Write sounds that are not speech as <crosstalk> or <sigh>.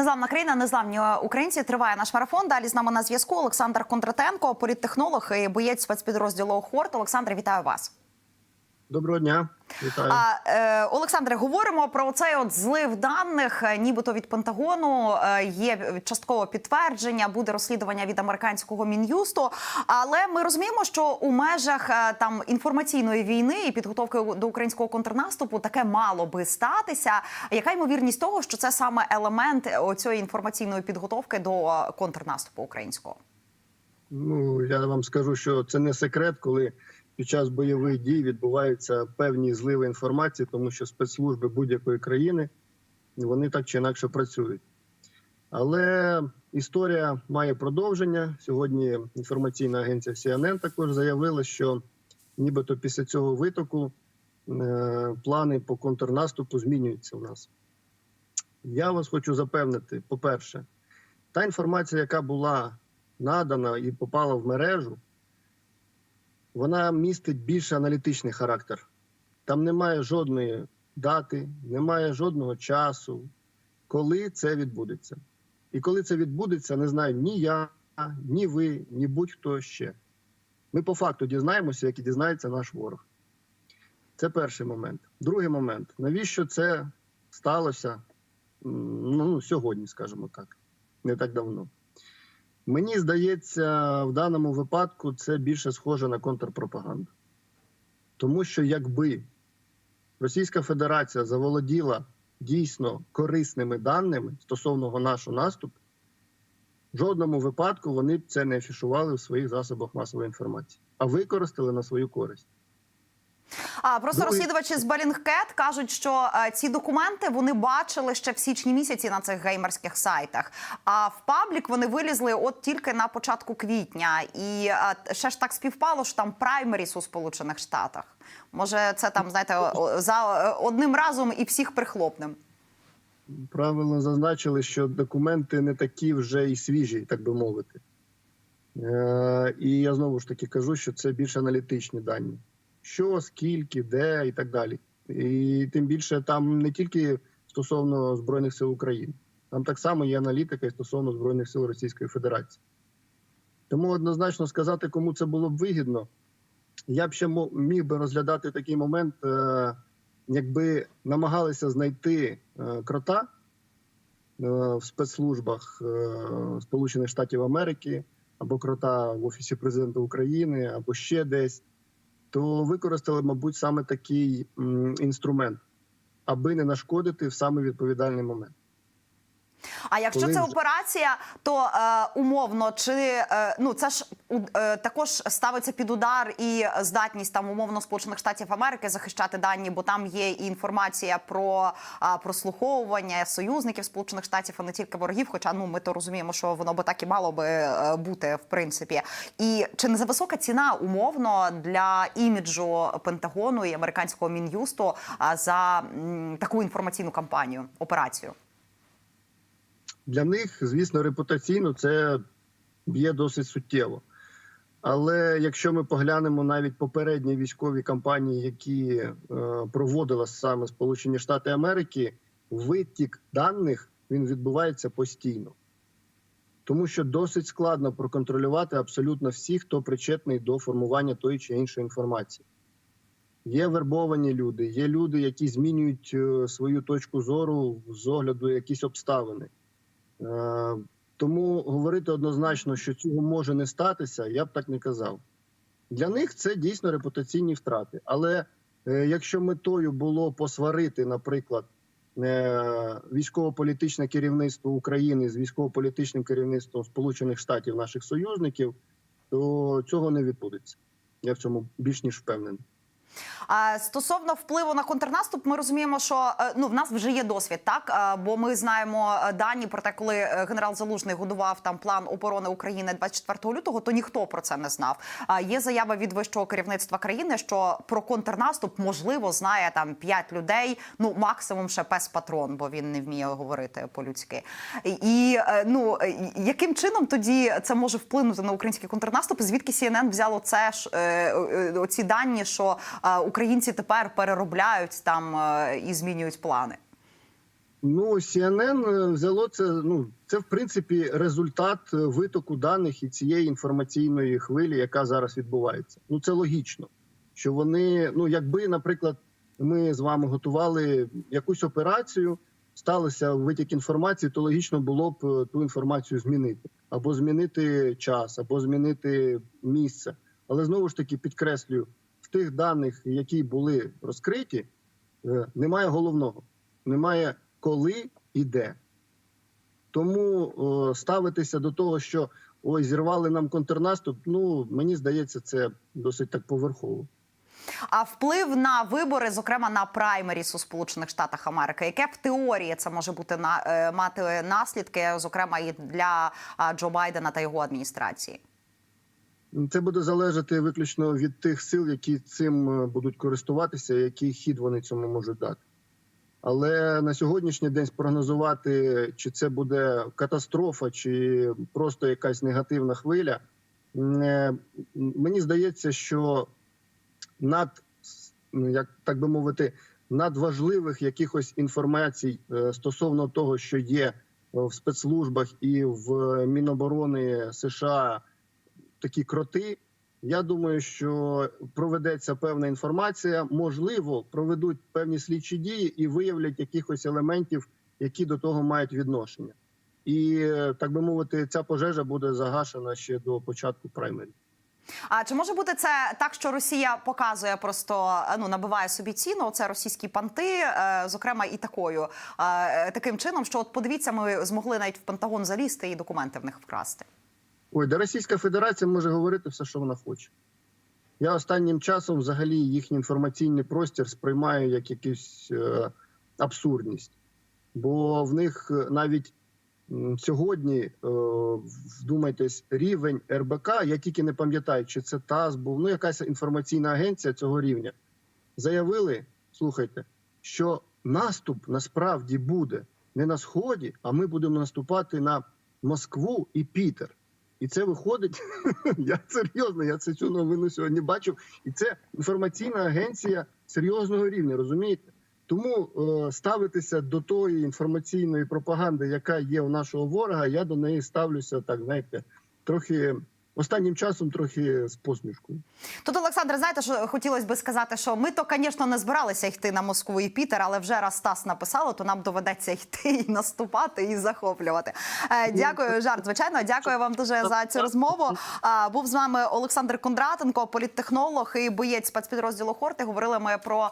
Незламна країна, незламні українці. Триває наш марафон. Далі з нами на зв'язку Олександр Кондратенко, політтехнолог і боєць спецпідрозділу Хорт. Олександр, вітаю вас. Доброго дня, вітаю. А, е, Олександре, говоримо про цей от злив даних, е, нібито від Пентагону. Е, є часткове підтвердження, буде розслідування від американського мін'юсту. Але ми розуміємо, що у межах е, там інформаційної війни і підготовки до українського контрнаступу таке мало би статися. Яка ймовірність того, що це саме елемент оцієї інформаційної підготовки до е, контрнаступу українського? Ну я вам скажу, що це не секрет, коли під час бойових дій відбуваються певні зливи інформації, тому що спецслужби будь-якої країни вони так чи інакше працюють. Але історія має продовження. Сьогодні інформаційна агенція CNN також заявила, що нібито після цього витоку е, плани по контрнаступу змінюються у нас. Я вас хочу запевнити: по-перше, та інформація, яка була надана і попала в мережу, вона містить більше аналітичний характер. Там немає жодної дати, немає жодного часу, коли це відбудеться. І коли це відбудеться, не знаю ні я, ні ви, ні будь-хто ще. Ми по факту дізнаємося, як і дізнається наш ворог. Це перший момент. Другий момент. Навіщо це сталося ну, сьогодні, скажімо так, не так давно. Мені здається, в даному випадку це більше схоже на контрпропаганду. Тому що якби Російська Федерація заволоділа дійсно корисними даними стосовно нашого наступу, в жодному випадку вони б це не афішували в своїх засобах масової інформації, а використали на свою користь. А просто Другий- розслідувачі з Bellingcat кажуть, що е, ці документи вони бачили ще в січні місяці на цих геймерських сайтах. А в паблік вони вилізли от тільки на початку квітня. І е, ще ж так співпало, що там праймеріс у Сполучених Штатах. Може, це там знаєте за е, одним разом і всіх прихлопнем. Правильно зазначили, що документи не такі вже і свіжі, так би мовити. Е, і я знову ж таки кажу, що це більш аналітичні дані. Що, скільки, де і так далі. І тим більше там не тільки стосовно Збройних сил України, там так само є аналітика і стосовно Збройних сил Російської Федерації. Тому однозначно сказати, кому це було б вигідно, я б ще міг би розглядати такий момент, е, якби намагалися знайти е, крота е, в спецслужбах Сполучених Штатів Америки або крота в Офісі президента України, або ще десь, то використали, мабуть, саме такий інструмент, аби не нашкодити в саме відповідальний момент. А якщо Коли це вже- операція, то е, умовно чи е, ну це ж е, також ставиться під удар і здатність там умовно Сполучених Штатів Америки захищати дані, бо там є і інформація про а, прослуховування союзників Сполучених Штатів, а не тільки ворогів. Хоча ну ми то розуміємо, що воно би так і мало би е, бути в принципі. І чи не за висока ціна умовно для іміджу Пентагону і американського мін'юсту за м, таку інформаційну кампанію операцію? Для них, звісно, репутаційно це є досить суттєво. Але якщо ми поглянемо навіть попередні військові кампанії, які е, проводила саме Сполучені Штати Америки, витік даних він відбувається постійно, тому що досить складно проконтролювати абсолютно всіх, хто причетний до формування тої чи іншої інформації. Є вербовані люди, є люди, які змінюють е, свою точку зору з огляду якісь обставини. Е, Тому говорити однозначно, що цього може не статися, я б так не казав. Для них це дійсно репутаційні втрати. Але е, якщо метою було посварити, наприклад, е, військово-політичне керівництво України з військово-політичним керівництвом Сполучених Штатів наших союзників, то цього не відбудеться. Я в цьому більш ніж впевнений. Стосовно впливу на контрнаступ, ми розуміємо, що е, ну в нас вже є досвід, так бо ми знаємо е, дані про те, коли е, генерал Залужний годував там план оборони України 24 лютого, то ніхто про це не знав. Є заява від вищого керівництва країни, що про контрнаступ можливо знає там 5 людей, ну максимум ще пес патрон, бо він не вміє говорити по-людськи. І ну яким чином тоді це може вплинути на український контрнаступ? Звідки CNN взяло це ж оці дані, що українці тепер переробляють там е, і змінюють плани? Ну, CNN взяло це. Ну це в принципі результат е, витоку даних і цієї інформаційної хвилі, яка зараз відбувається. Ну це логічно, що вони, ну якби, наприклад, ми з вами готували якусь операцію, сталося витік інформації, то логічно було б е, ту інформацію змінити або змінити час, або змінити місце. Але знову ж таки підкреслюю, тих даних, які були розкриті, е, немає головного, немає коли і де. Тому ставитися до того, що ой, зірвали нам контрнаступ. Ну мені здається, це досить так поверхово. А вплив на вибори, зокрема на праймеріс у Сполучених Штатах Америки, яке в теорії це може бути на е, мати наслідки, зокрема і для Джо Байдена та його адміністрації? Це буде залежати виключно від тих сил, які цим е, будуть користуватися, який хід вони цьому можуть дати. Але на сьогоднішній день спрогнозувати, чи це буде катастрофа, чи просто якась негативна хвиля, е, мені здається, що над ну, як так би мовити, надважливих якихось інформацій е, стосовно того, що є в спецслужбах і в Міноборони США такі кроти. Я думаю, що проведеться певна інформація. Можливо, проведуть певні слідчі дії і виявлять якихось елементів, які до того мають відношення. І так би мовити, ця пожежа буде загашена ще до початку праймері. А чи може бути це так, що Росія показує просто е, ну набиває собі ціну? Це російські панти, е, зокрема, і такою е, таким чином, що от подивіться, ми змогли навіть в Пентагон залізти і документи в них вкрасти. Ой, де Російська Федерація може говорити все, що вона хоче. Я останнім часом взагалі їхній інформаційний простір сприймаю як якусь е, абсурдність, бо в них е, навіть сьогодні, е, вдумайтесь, рівень РБК, я тільки не пам'ятаю, чи це ТАСС був, ну якась інформаційна агенція цього рівня, заявили, слухайте, що наступ насправді буде не на сході, а ми будемо наступати на Москву і Пітер. І це виходить. <laughs> я серйозно, я це цю новину сьогодні бачив. І це інформаційна агенція серйозного рівня, розумієте? Тому е, ставитися до тої інформаційної пропаганди, яка є у нашого ворога, я до неї ставлюся так, знаєте, трохи останнім часом, трохи з посмішкою. Тут, Олександр, знаєте, що хотілося би сказати, що ми то, звісно, не збиралися йти на Москву і Пітер, але вже раз Стас написало, то нам доведеться йти і наступати і захоплювати. Е, дякую, жарт. Звичайно, дякую вам дуже за цю розмову. Був з вами Олександр Кондратенко, політтехнолог і боєць спецпідрозділу Хорти. Говорили ми про